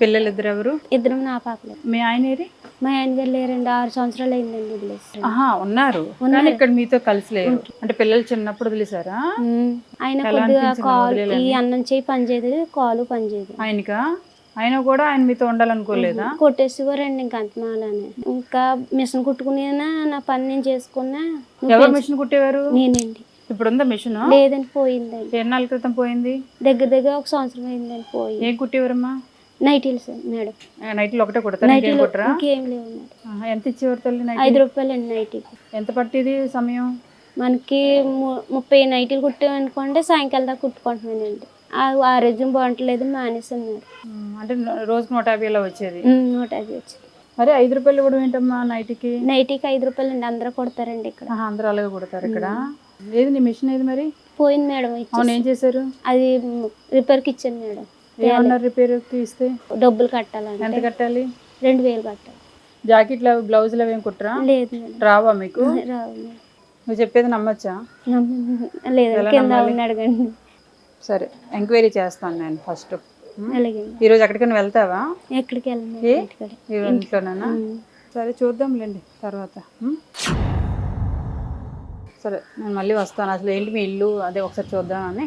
పిల్లలు ఇద్దరు ఎవరు ఇద్దరం నా పాపలే. మీ ఆయన ఏరి? మా ఆయన గారు లేరండి. ఆరు సంవత్సరాలు అయిందండి వదిలేసి ఆహా ఉన్నారు. కానీ ఇక్కడ మీతో కలిసి లేరు. అంటే పిల్లలు చిన్నప్పుడు వదిలేసారా. ఆయన కొద్దిగా కాలు? ఈ అన్నం చేయి పని చేయదు కాలు పని చేయదు. ఆయనకా? ఆయన కూడా ఆయన మీతో ఉండాలనుకోలేదా? కొట్టేసేవారండి ఇంక అంతమాలని ఇంకా మిషన్ కుట్టుకునేనా నా పని నేను చేసుకున్నా? ఎవరు మిషన్ కుట్టేవారు? నేనండి. ఇప్పుడు ఉందా మిషన్? లేదండి పోయిందండి. ఎన్నాళ్ళ క్రితం పోయింది? దగ్గర దగ్గర ఒక సంవత్సరం అయిందండి పోయి ఏం కుట్టేవారమ్మా? నైటీలు సార్ మేడం. నైట్లు ఒకటే కుడతారు? ఇంకేం నైటీలు కుట్టరా? ఇంకేం లేవు మేడం. ఎంత ఇచ్చేవారు తల్లి నైట్ ఐదు రూపాయలు అండి నైటీకి ఎంత పట్టేది సమయం? మనకి ముప్పై నైటీలు కుట్టామనుకోండి సాయంకాలం దాకా కుట్టుకుంటున్నానండి. ఆ ఆరోగ్యం బాగుంటలేదు మానేసాను అంటే రోజుకు నూట యాభై ఇలా వచ్చేది. నూట యాభై వచ్చి మరి ఐదు రూపాయలు కూడా ఏంటమ్మా నైట్కి నైటీకి ఐదు రూపాయలు అండి అందరూ కొడతారండి ఇక్కడ. అందరూ అలాగే కుడతారు ఇక్కడ. ఏది నీ మిషన్ ఏది మరి? పోయింది మేడం. అవును ఏం చేశారు? అది రిపేర్కి ఇచ్చాను మేడం. ఏమన్నారు రిపేర్కి ఇస్తే డబ్బులు ఎంత కట్టాలంటే కట్టాలి? రెండు వేలు కట్టాలి. జాకెట్లు అవి బ్లౌజులు అవి ఏం కుట్టరా? లేదు రావా మీకు? రావు నువ్వు చెప్పేది నమ్మచ్చా? నమ్మ- లేదు కింద? ఉన్న అడగండి. సరే ఎంక్వైరీ చేస్తాను నేను ఫస్ట్. ఈరోజు ఎక్కడికైనా వెళ్తావా? ఎక్కడికి ఈ ఇంట్లోనేనా. సరే చూద్దాంలేండి తర్వాత? సరే నేను మళ్ళీ వస్తాను. అసలు ఏంటి మీ ఇల్లు? అదే ఒకసారి చూద్దామని.